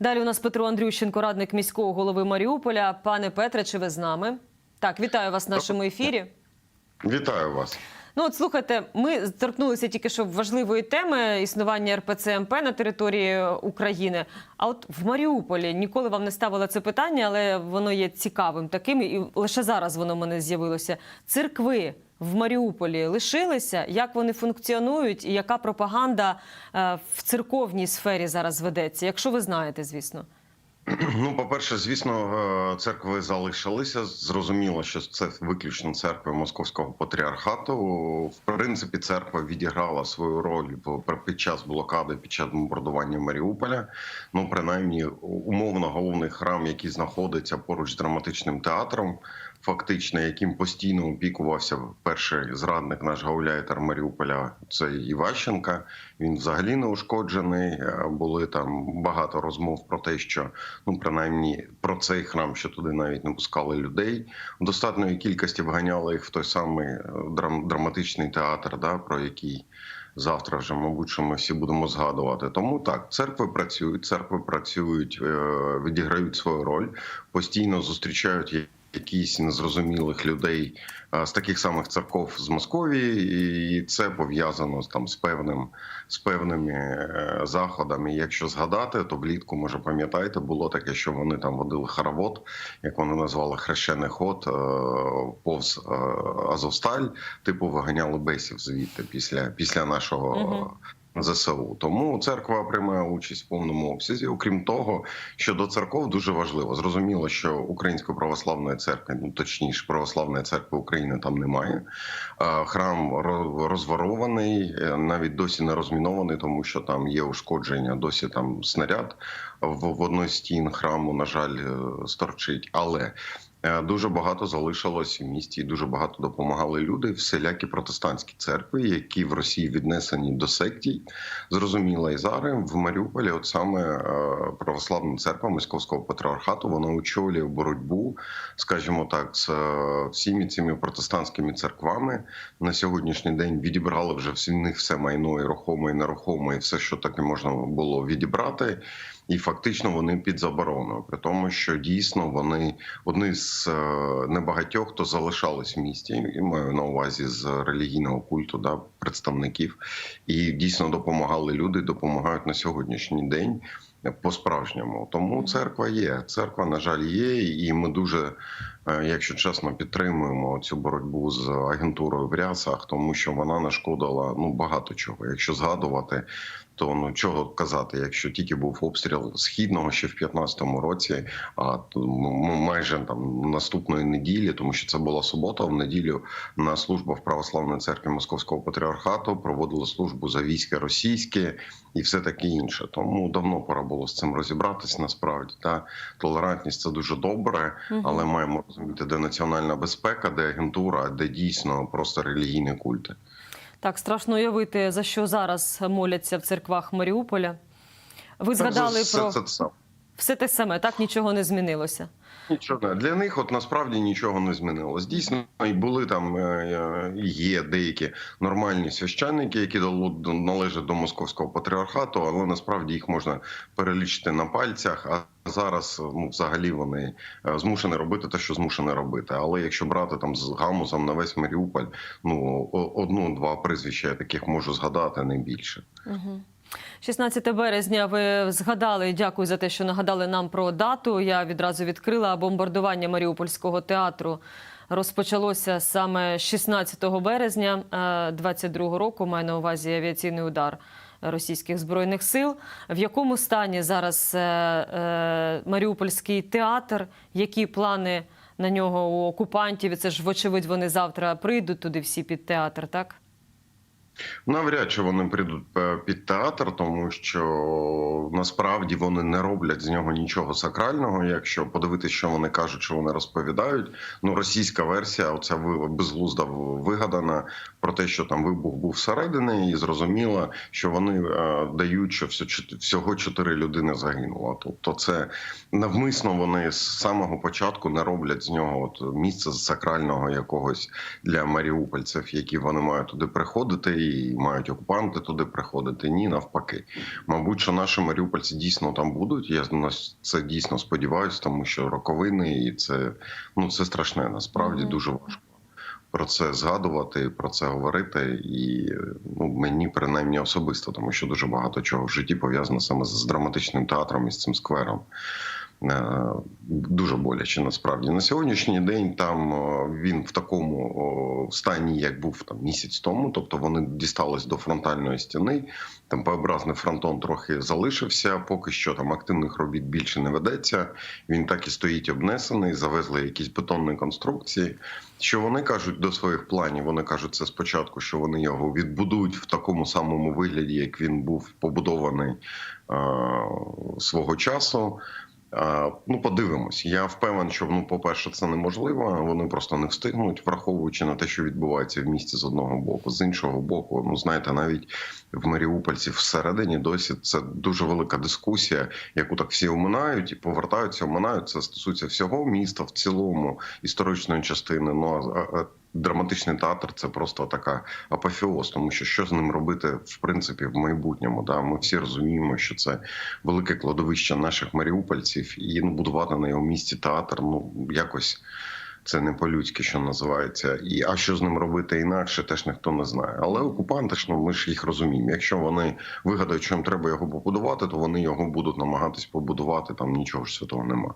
Далі у нас Петро Андрющенко, радник міського голови Маріуполя. Пане Петре, чи ви з нами? Так, вітаю вас в нашому ефірі. Вітаю вас. Ну от слухайте, ми торкнулися тільки що важливої теми існування РПЦ МП на території України. А от в Маріуполі ніколи вам не ставила це питання, але воно є цікавим таким, і лише зараз воно в мене з'явилося. Церкви в Маріуполі лишилися. Як вони функціонують, і яка пропаганда е, в церковній сфері зараз ведеться? Якщо ви знаєте, звісно. Ну, по-перше, звісно, е, церкви залишилися. Зрозуміло, що це виключно церкви Московського патріархату. В принципі, церква відіграла свою роль під час блокади, під час бомбардування Маріуполя. Ну, принаймні, умовно, головний храм, який знаходиться поруч з драматичним театром, фактично, яким постійно опікувався перший зрадник, наш гауляйтер Маріуполя, це Іващенка. Він взагалі не ушкоджений. Е, Були там багато розмов про те, що ну принаймні про цей храм, що туди навіть не пускали людей. В достатньої кількості вганяли їх в той самий е, драм- драматичний театр, да, про який. Завтра вже, мабуть, що ми всі будемо згадувати. Тому так, церкви працюють, церкви працюють, е, відіграють свою роль, постійно зустрічають якісь незрозумілих людей з таких самих церков з Московії, і це пов'язано там з певним з певними е, заходами. Якщо згадати, то влітку, може пам'ятаєте, було таке, що вони там водили хоровод, як вони назвали хрещений ход е, повз е, Азовсталь, типу виганяли бесів звідти після, після нашого. Мгм. ЗСУ тому церква приймає участь в повному обсязі. Окрім того, що до церков дуже важливо. Зрозуміло, що Української православної церкви, ну точніше, православної церкви України там немає. Храм ро- розворований, е, навіть досі не розмінований, тому що там є ушкодження. Досі там снаряд в, з стін храму, на жаль, е, сторчить. Але дуже багато залишилось в місті, і дуже багато допомагали люди, всілякі протестантські церкви, які в Росії віднесені до сектій. Зрозуміло, і зараз в Маріуполі, от саме е, православна церква Московського патріархату, вона очолює боротьбу, скажімо так, з е, всіми цими протестантськими церквами. На сьогоднішній день відібрали вже в них все майно, і рухоме, і нерухоме, і все, що таке можна було відібрати. І фактично вони під забороною, при тому, що дійсно вони одні з е, небагатьох, хто залишались в місті, і маю на увазі з релігійного культу, да, представників, і дійсно допомагали люди, допомагають на сьогоднішній день по-справжньому. Тому церква є. Церква, на жаль, є, і ми дуже, е, якщо чесно, підтримуємо цю боротьбу з агентурою в рясах, тому що вона нашкодила ну багато чого. Якщо згадувати, то ну чого казати, якщо тільки був обстріл східного ще в 15-му році, а то майже там наступної неділі, тому що це була субота. В неділю на служба в православній церкві Московського патріархату проводили службу за війська російське і все таке інше. Тому давно пора було з цим розібратись. Насправді та толерантність це дуже добре, але маємо розуміти, де національна безпека, де агентура, де дійсно просто релігійні культи. Так, страшно уявити, за що зараз моляться в церквах Маріуполя. Ви згадали про. Все те саме, так нічого не змінилося. Нічого для них, от насправді нічого не змінилось. Дійсно, і були там е, е, і є деякі нормальні священники, які належать до московського патріархату, але насправді їх можна перелічити на пальцях. А зараз ну, взагалі вони е, змушені робити те, що змушені робити. Але якщо брати там з гамузом на весь Маріуполь, ну одну-два прізвища я таких можу згадати, не більше. 16 березня ви згадали. Дякую за те, що нагадали нам про дату. Я відразу відкрила бомбардування Маріупольського театру. Розпочалося саме 16 березня 22 року. Маю на увазі авіаційний удар російських збройних сил. В якому стані зараз е, е, Маріупольський театр? Які плани на нього у окупантів? Це ж вочевидь вони завтра прийдуть туди всі під театр, так? Навряд чи вони прийдуть е, під театр, тому що насправді вони не роблять з нього нічого сакрального. Якщо подивитися, що вони кажуть, що вони розповідають. Ну, російська версія, оця безглузда вигадана про те, що там вибух був всередині, і зрозуміло, що вони е, дають, що всього чотири людини загинуло. Тобто, це навмисно вони з самого початку не роблять з нього от місце сакрального якогось для маріупольців, які вони мають туди приходити. І мають окупанти туди приходити. Ні, навпаки. Мабуть, що наші маріупольці дійсно там будуть. Я на це дійсно сподіваюся, тому що роковини і це ну це страшне. Насправді Мгм. дуже важко. Про це згадувати, про це говорити, і ну мені принаймні особисто, тому що дуже багато чого в житті пов'язано саме з драматичним театром і з цим сквером. Е, Дуже боляче насправді на сьогоднішній день. Там е, він в такому стані, як був там місяць тому. Тобто вони дістались до фронтальної стіни. Там П-образний фронтон трохи залишився. Поки що там активних робіт більше не ведеться. Він так і стоїть обнесений. Завезли якісь бетонні конструкції. Що вони кажуть до своїх планів? Вони кажуть це спочатку, що вони його відбудують в такому самому вигляді, як він був побудований е, свого часу. Ну, подивимось. Я впевнений, що ну, по-перше, це неможливо. Вони просто не встигнуть, враховуючи на те, що відбувається в місті з одного боку, з іншого боку. Ну знаєте, навіть в Маріупольці всередині досі це дуже велика дискусія, яку так всі оминають і повертаються, оминають. Це стосується всього міста в цілому, історичної частини. Ну а драматичний театр це просто така апофеоз, тому що що з ним робити в принципі в майбутньому. Да, ми всі розуміємо, що це велике кладовище наших маріупольців, і ну будувати на його місці театр. Ну якось. Це не по-людськи, що називається, і а що з ним робити інакше, теж ніхто не знає. Але окупанти ж ну ми ж їх розуміємо. Якщо вони вигадають, їм треба його побудувати, то вони його будуть намагатись побудувати. Там нічого ж святого нема.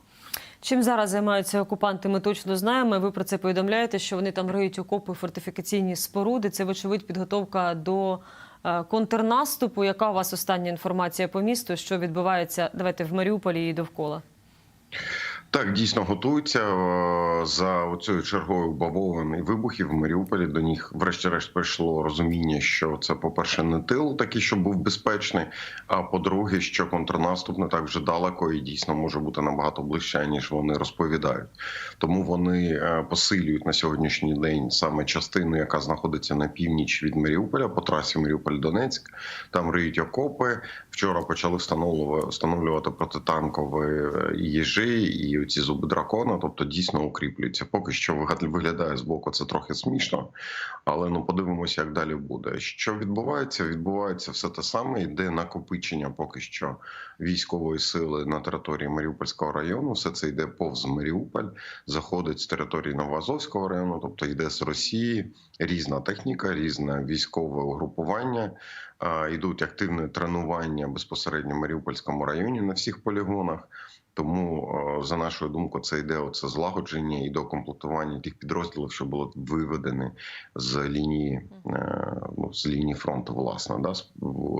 Чим зараз займаються окупанти, ми точно знаємо. Ви про це повідомляєте, що вони там риють окопи, фортифікаційні споруди. Це, вочевидь, підготовка до е, контрнаступу. Яка у вас остання інформація по місту? Що відбувається? Давайте в Маріуполі і довкола. Так, дійсно готуються Е, за цією чергою бавовин і вибухів в Маріуполі. До них, врешті-решт, прийшло розуміння, що це, по-перше, не тил такий, щоб був безпечний. А по-друге, що контрнаступ не так вже далеко і дійсно може бути набагато ближче, ніж вони розповідають. Тому вони е, посилюють на сьогоднішній день саме частину, яка знаходиться на північ від Маріуполя по трасі Маріуполь-Донецьк. Там риють окопи. Вчора почали встановлювати протитанкові е, їжі і ці зуби дракона, тобто дійсно укріплюються. Поки що виглядає з боку це трохи смішно, але ну подивимося, як далі буде. Що відбувається? Відбувається все те саме. Йде накопичення поки що військової сили на території Маріупольського району. Все це йде повз Маріуполь, заходить з території Новоазовського району, тобто йде з Росії різна техніка, різне військове угрупування. Йдуть активні тренування безпосередньо в Маріупольському районі на всіх полігонах. Тому, е, за нашою думкою, це йде оце злагодження і докомплектування тих підрозділів, що були виведені з лінії е, ну, з лінії фронту. Власне, да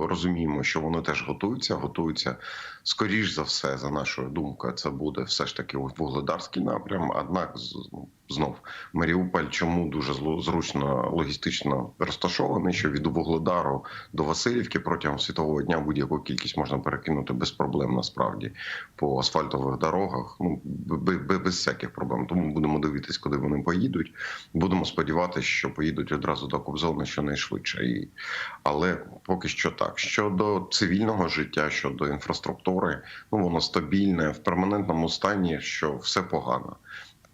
розуміємо, що вони теж готуються. Готуються скоріш за все, за нашою думкою, це буде все ж таки вугледарський напрям. Однак ну, знов Маріуполь чому дуже зручно логістично розташований, що від Вугледару до Васильівки протягом світового дня будь-яку кількість можна перекинути без проблем насправді по асфальтових дорогах. Ну без всяких проблем. Тому будемо дивитись, куди вони поїдуть. Будемо сподіватися, що поїдуть одразу до Кобзони щонайшвидше. І... Але поки що так. Щодо цивільного життя, щодо інфраструктури, ну воно стабільне в перманентному стані, що все погано.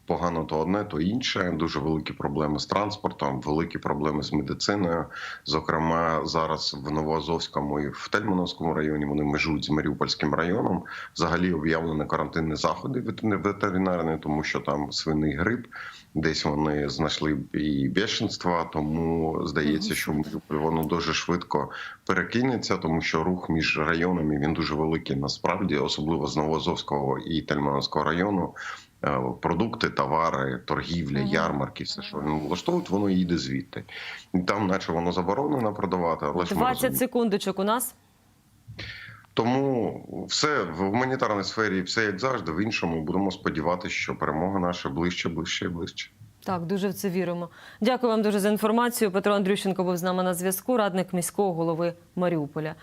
Погано то одне, то інше. Дуже великі проблеми з транспортом, великі проблеми з медициною. Зокрема, зараз в Новоазовському і в Тельмановському районі вони межують з Маріупольським районом. Взагалі об'явлені карантинні заходи ветери- ветеринарні, тому що там свиний грип. Десь вони знайшли і бешенства, тому здається, що воно дуже швидко перекинеться, тому що рух між районами він дуже великий насправді, особливо з Новоазовського і Тельмановського району. Е, Продукти, товари, торгівля, ярмарки, все, що вони влаштовують, воно їде звідти. І Там, наче воно заборонено продавати, але ж ми 20 секундочок у нас. Тому все в гуманітарній сфері, все як завжди. В іншому будемо сподіватися, що перемога наша ближче, ближче і ближче. Так, дуже в це віримо. Дякую вам дуже за інформацію. Петро Андрющенко був з нами на зв'язку, радник міського голови Маріуполя.